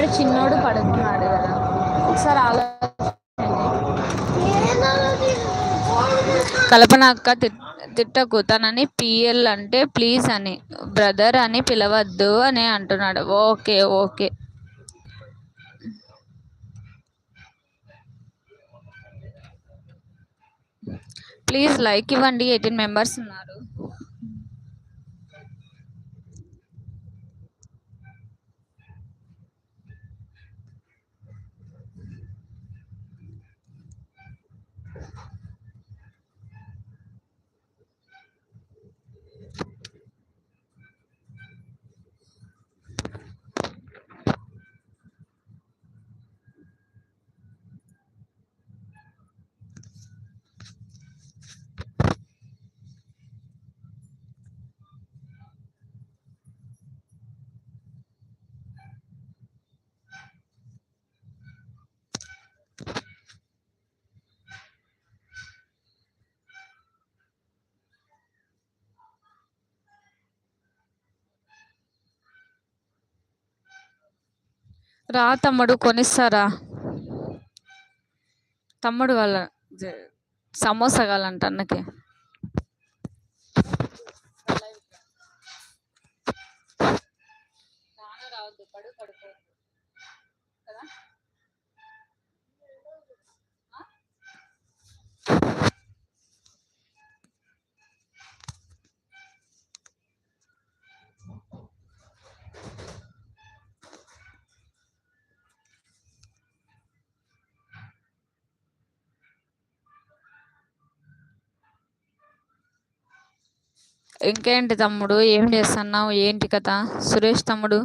వాడు చిన్నోడు పడుకున్నాడు కదా. ఒకసారి ఆలోచించండి కల్పన అక్క తిట్టకు. తనని పిఎల్ అంటే ప్లీజ్ అని బ్రదర్ అని పిలవద్దు అని అంటున్నాడు. Okay okay. ప్లీజ్ లైక్ ఇవ్వండి. ఎయిటీన్ మెంబర్స్ ఉన్నారు. రా తమ్ముడు కొనిస్తారా? తమ్ముడు వాళ్ళ సమోసా కావాలంట అన్నకి. ఇంకేంటి తమ్ముడు? ఏం చేస్తున్నావు? ఏంటి కథ? సురేష్ తమ్ముడు?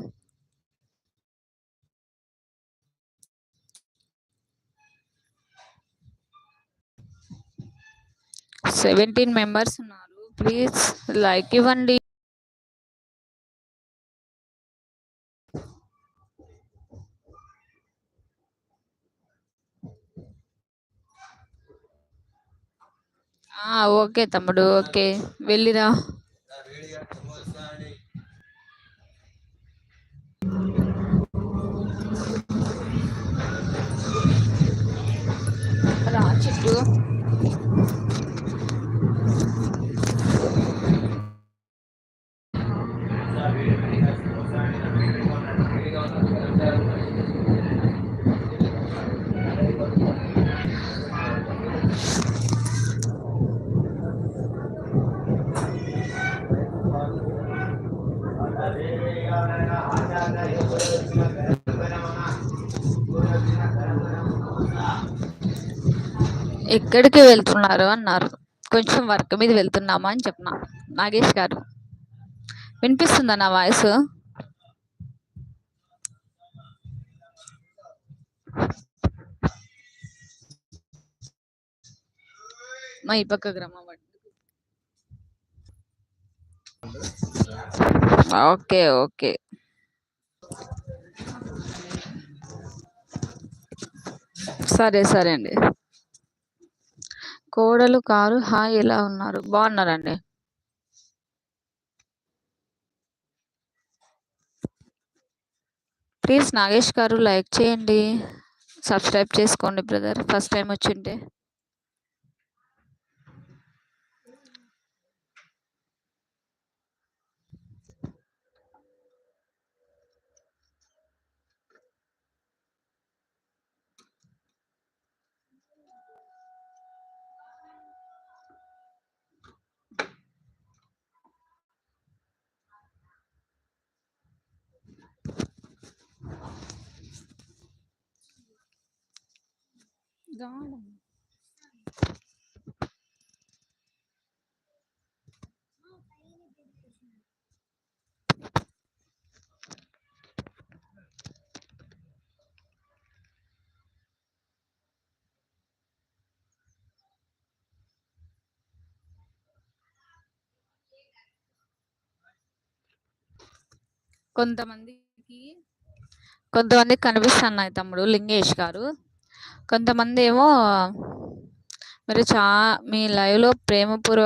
సెవెంటీన్ మెంబర్స్ ఉన్నారు. ప్లీజ్ లైక్ ఇవ్వండి. ఓకే తమ్ముడు ఓకే. వెళ్ళిరా. రా చిట్టు ఎక్కడికి వెళ్తున్నారు అన్నారు. కొంచెం వర్క్ మీద వెళ్తున్నామా అని చెప్పిన. నాగేష్ గారు. వినిపిస్తుందా నా వాయిస్? మా ఈ పక్క గ్రామం ఓకే ఓకే. సరే సరే అండి. కోడలు కారు హాయ్ ఎలా ఉన్నారు? బాగున్నారండి. ప్లీజ్ నాగేష్ గారు లైక్ చేయండి. సబ్స్క్రైబ్ చేసుకోండి బ్రదర్. ఫస్ట్ టైం వచ్చింటే. కొంతమందికి కొంతమందికి కనిపిస్తున్నాయి తమ్ముడు లింగేష్ గారు. కొంతమంది ఏమో మీరు చా మీ లైవ్లో ప్రేమపూర్వక